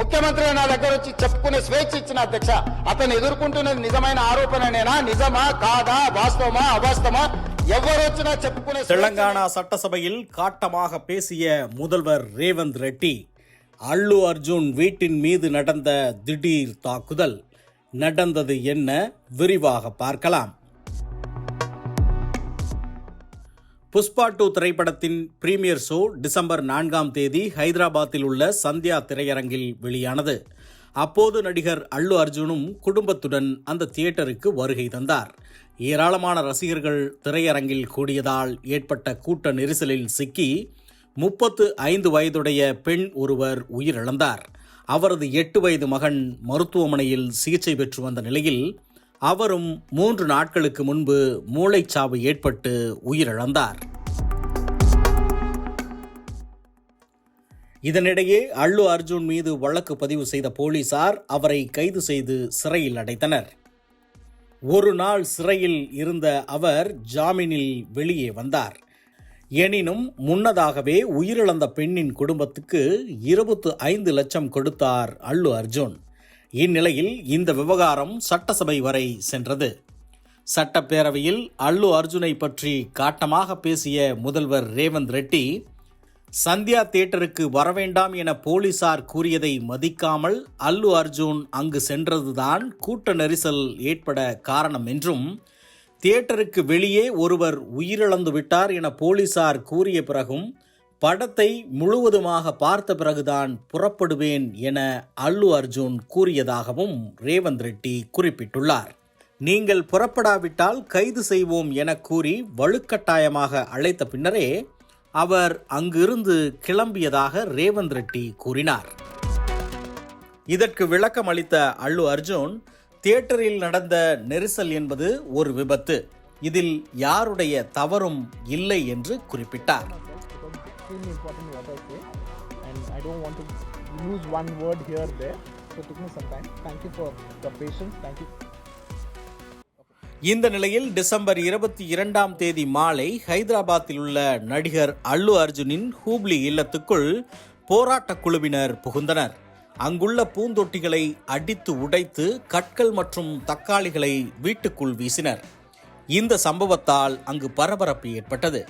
ముఖ్యమంత్రి నా దగ్గర వచ్చి చెప్పుకునే స్వేచ్ఛ ఇచ్చిన అధ్యక్ష అతను ఎదుర్కొంటున్నది నిజమైన ఆరోపణనేనా నిజమా కాదా వాస్తవమా అవాస్తవమా ఎవరు వచ్చినా చెప్పుకునే స్వేచ్ఛ- தெலங்கானா சட்டசபையில் காட்டமாக பேசிய முதல்வர் ரேவந்த் ரெட்டி அல்லு அர்ஜுன் வீட்டின் மீது நடந்த திடீர் தாக்குதல் நடந்தது என்ன விரிவாக பார்க்கலாம் புஷ்பா டூ திரைப்படத்தின் பிரீமியர் ஷோ டிசம்பர் நான்காம் தேதி ஹைதராபாத்தில் உள்ள சந்தியா திரையரங்கில் வெளியானது. அப்போது நடிகர் அல்லு அர்ஜுனும் குடும்பத்துடன் அந்த தியேட்டருக்கு வருகை தந்தார். ஏராளமான ரசிகர்கள் திரையரங்கில் கூடியதால் ஏற்பட்ட கூட்ட நெரிசலில் சிக்கி முப்பத்து ஐந்து வயதுடைய பெண் ஒருவர் உயிரிழந்தார். அவரது எட்டு வயது மகன் மருத்துவமனையில் சிகிச்சை பெற்று வந்த நிலையில் அவரும் மூன்று நாட்களுக்கு முன்பு மூளைச்சாவு ஏற்பட்டு உயிரிழந்தார். இதனிடையே அல்லு அர்ஜுன் மீது வழக்கு பதிவு செய்த போலீசார் அவரை கைது செய்து சிறையில் அடைத்தனர். ஒரு நாள் சிறையில் இருந்த அவர் ஜாமீனில் வெளியே வந்தார். எனினும் முன்னதாகவே உயிரிழந்த பெண்ணின் குடும்பத்துக்கு இருபத்து ஐந்து லட்சம் கொடுத்தார் அல்லு அர்ஜுன். இந்நிலையில் இந்த விவகாரம் சட்டசபை வரை சென்றது. சட்டப்பேரவையில் அல்லு அர்ஜுனை பற்றி காட்டமாக பேசிய முதல்வர் ரேவந்த் ரெட்டி சந்தியா தியேட்டருக்கு வரவேண்டாம் என போலீசார் கூறியதை மதிக்காமல் அல்லு அர்ஜுன் அங்கு சென்றதுதான் கூட்ட நெரிசல் ஏற்பட காரணம் என்றும் தியேட்டருக்கு வெளியே ஒருவர் உயிரிழந்து விட்டார் என போலீசார் கூறிய பிறகும் படத்தை முழுவதுமாக பார்த்த பிறகுதான் புறப்படுவேன் என அல்லு அர்ஜுன் கூறியதாகவும் ரேவந்த் ரெட்டி குறிப்பிட்டுள்ளார். நீங்கள் புறப்படாவிட்டால் கைது செய்வோம் என கூறி வலுக்கட்டாயமாக அழைத்த பின்னரே அவர் அங்கிருந்து கிளம்பியதாக ரேவந்த் ரெட்டி கூறினார். இதற்கு விளக்கம் அளித்த அல்லு அர்ஜுன் தியேட்டரில் நடந்த நெரிசல் என்பது ஒரு விபத்து. இதில் யாருடைய தவறும் இல்லை என்று குறிப்பிட்டார். Extremely important what I say, and I don't want to use one word here there. So it took me some time. Thank you for your patience. Thank you. இந்த நிலையில் டிசம்பர் இருபத்தி இரண்டாம் தேதி மாலை ஹைதராபாத்தில் உள்ள நடிகர் அல்லு அர்ஜுனின் ஹூப்ளி இல்லத்துக்குள் போராட்டக் குழுவினர் புகுந்தனர் அங்குள்ள பூந்தொட்டிகளை அடித்து உடைத்து கற்கள் மற்றும் தக்காளிகளை வீட்டுக்குள் வீசினர் இந்த சம்பவத்தால் அங்கு பரபரப்பு ஏற்பட்டது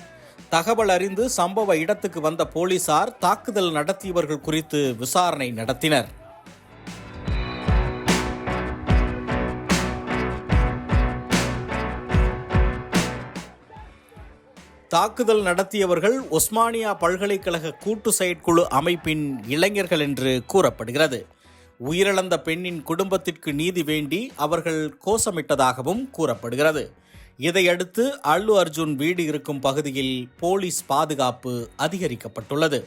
தகவல் அறிந்து சம்பவ இடத்துக்கு வந்த போலீசார் தாக்குதல் நடத்தியவர்கள் குறித்து விசாரணை நடத்தினர். தாக்குதல் நடத்தியவர்கள் ஒஸ்மானியா பல்கலைக்கழக கூட்டு செயற்குழு அமைப்பின் இளைஞர்கள் என்று கூறப்படுகிறது. உயிரிழந்த பெண்ணின் குடும்பத்திற்கு நீதி வேண்டி அவர்கள் கோஷமிட்டதாகவும் கூறப்படுகிறது. இதையடுத்து அல்லு அர்ஜுன் வீடு இருக்கும் பகுதியில் போலீஸ் பாதுகாப்பு அதிகரிக்கப்பட்டுள்ளது.